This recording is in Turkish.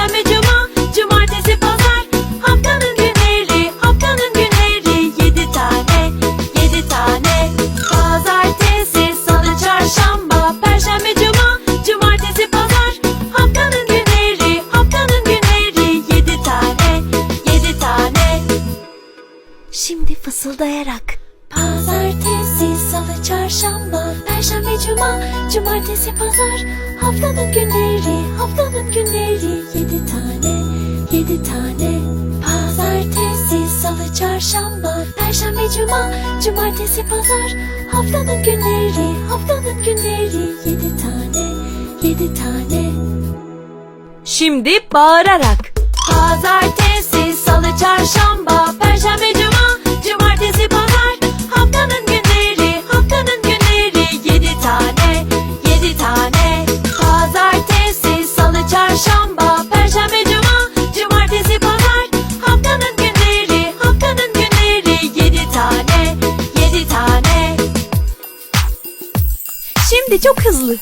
Perşembe, cuma, cumartesi, pazar. Haftanın günleri, haftanın günleri. Yedi tane, yedi tane. Pazartesi, salı, çarşamba Perşembe, cuma, cumartesi, pazar. Haftanın günleri, haftanın günleri. Yedi tane, yedi tane. Şimdi fısıldayarak Pazartesi, salı, çarşamba, perşembe, cuma, cumartesi, pazar. Haftanın günleri, haftanın günleri. Yedi tane, yedi tane. Şimdi bağırarak. Pazartesi, salı, çarşamba, Şimdi çok hızlı.